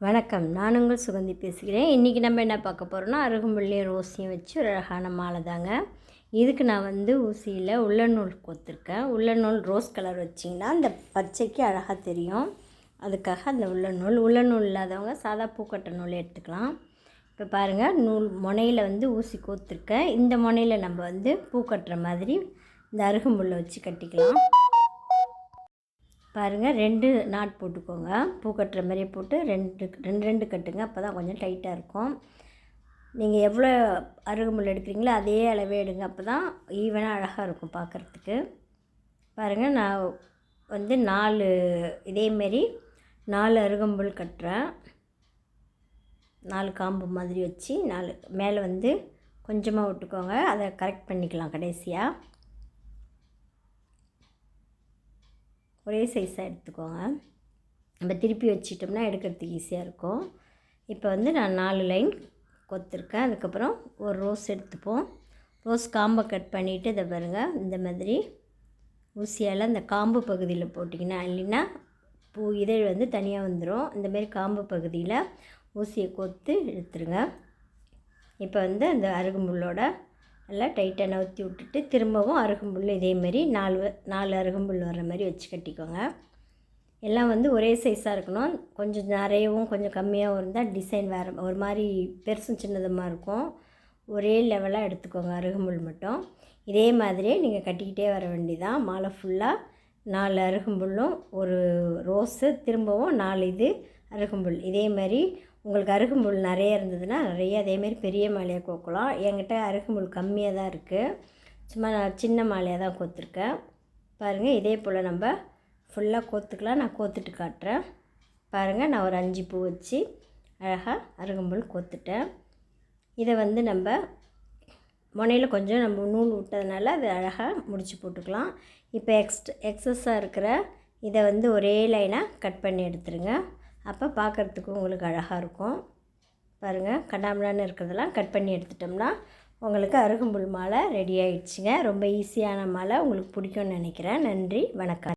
வணக்கம். நான் உங்கள் சுகந்தி பேசுகிறேன். இன்றைக்கி நம்ம என்ன பார்க்க போகிறோம்னா அருகம்புள்ளியும் ரோஸையும் வச்சு ஒரு அழகான மாலை தாங்க. இதுக்கு நான் வந்து ஊசியில் உள்ளநூல் கோத்துருக்கேன். உள்ளநூல் ரோஸ் கலர் வச்சிங்கன்னா அந்த பச்சைக்கு அழகாக தெரியும். அதுக்காக அந்த உள்ளநூல். உள்ளநூல் இல்லாதவங்க சாதா பூக்கட்டை நூல் எடுத்துக்கலாம். இப்போ பாருங்கள் நூல் முனையில் வந்து ஊசி கோத்துருக்கேன். இந்த முனையில் நம்ம வந்து பூ கட்டுற மாதிரி இந்த அருகம்புல்லை வச்சு கட்டிக்கலாம். பாருங்கள் ரெண்டு நாட் போட்டுக்கோங்க. பூ கட்டுற மாதிரியே போட்டு ரெண்டு ரெண்டு ரெண்டு கட்டுங்க. அப்போ தான் கொஞ்சம் டைட்டாக இருக்கும். நீங்கள் எவ்வளோ அருகம்புல் எடுக்கிறீங்களோ அதே அளவே எடுங்க. அப்போ தான் ஈவனாக அழகாக இருக்கும் பார்க்குறதுக்கு பாருங்கள் நான் வந்து நாலு இதேமாரி நாலு அருகம்புல் கட்டுறேன். நாலு காம்பு மாதிரி வச்சு நாலு மேலே வந்து கொஞ்சமாக விட்டுக்கோங்க. அதை கரெக்ட் பண்ணிக்கலாம் கடைசியாக ஒரே சைஸாக எடுத்துக்கோங்க. நம்ம திருப்பி வச்சிட்டோம்னா எடுக்கிறதுக்கு ஈஸியாக இருக்கும். இப்போ வந்து நான் நாலு லைன் கொத்துருக்கேன். அதுக்கப்புறம் ஒரு ரோஸ் எடுத்துப்போம். ரோஸ் காம்பை கட் பண்ணிவிட்டு இதை பாருங்கள் இந்த மாதிரி ஊசியால் இந்த காம்பு பகுதியில் போட்டிங்கன்னா இல்லைன்னா பூ இதழ் வந்து தனியாக வந்துடும் இந்தமாரி காம்பு பகுதியில் ஊசியை கொத்து எடுத்துருங்க இப்போ வந்து அந்த அருகுமுள்ளோட நல்லா டைட்டாக நவுத்தி விட்டுட்டு திரும்பவும் அருகம்புல் இதேமாரி நாலு நாலு அருகம்புல் வர்ற மாதிரி வச்சு கட்டிக்கோங்க. எல்லாம் வந்து ஒரே சைஸாக இருக்கணும். கொஞ்சம் நிறையவும் கொஞ்சம் கம்மியாகவும் இருந்தால் டிசைன் வேறு ஒரு மாதிரி பெருசும் சின்னதமாக இருக்கும். ஒரே லெவலாக எடுத்துக்கோங்க அருகம்புல் மட்டும். இதே மாதிரியே நீங்கள் கட்டிக்கிட்டே வர வேண்டிதான். மாலை ஃபுல்லாக நாலு அருகம்புல்லும் ஒரு ரோஸு திரும்பவும் நாலு இது அருகம்புல். இதே மாதிரி உங்களுக்கு அருகம்புல் நிறைய இருந்ததுன்னா நிறைய அதேமாரி பெரிய மாலையாக கோக்கலாம். என்கிட்ட அருகம்புல் கம்மியாக தான் இருக்குது சும்மா நான் சின்ன மாலையாக தான் கோத்துருக்கேன். பாருங்கள் இதே போல் நம்ம ஃபுல்லாக கோத்துக்கலாம். நான் கோத்துட்டு காட்டுறேன். பாருங்கள் நான் ஒரு அஞ்சு பூ வச்சு அழகாக அருகம்புல் கோத்துட்டேன். இதை வந்து நம்ம முனையில் கொஞ்சம் நம்ம நூல் விட்டதுனால அது அழகாக முடிச்சு போட்டுக்கலாம். இப்போ எக்ஸ்ட் எக்ஸஸாக இருக்கிற இதை வந்து ஒரே லைனாக கட் பண்ணி எடுத்துருங்க. அப்போ பார்க்குறதுக்கு உங்களுக்கு அழகாக இருக்கும். பாருங்கள் கண்ணாமலான்னு இருக்கிறதெல்லாம் கட் பண்ணி எடுத்துட்டோம்னா உங்களுக்கு அருகம்புல் மாலை ரெடி ஆகிடுச்சிங்க ரொம்ப ஈஸியான மாலை உங்களுக்கு பிடிக்கும்னு நினைக்கிறேன். நன்றி வணக்கம்.